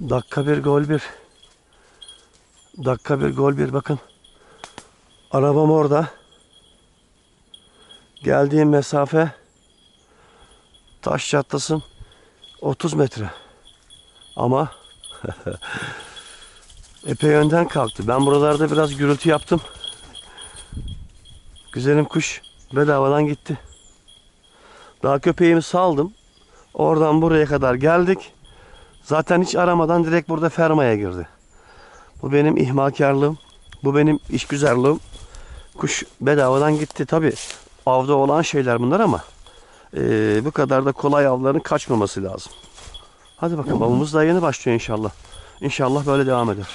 Dakika bir gol bir. Dakika bir gol bir bakın. Arabam orada. Geldiğim mesafe taş çatlasın 30 metre. Ama epey önden kalktı. Ben buralarda biraz gürültü yaptım. Güzelim kuş bedavadan gitti. Daha köpeğimi saldım. Oradan buraya kadar geldik. Zaten hiç aramadan direkt burada fermaya girdi. Bu benim ihmalkarlığım. Bu benim işgüzarlığım. Kuş bedavadan gitti. Tabi avda olan şeyler bunlar ama eee, bu kadar da kolay avların kaçmaması lazım. Hadi bakalım avımız daha yeni başlıyor inşallah. İnşallah böyle devam eder.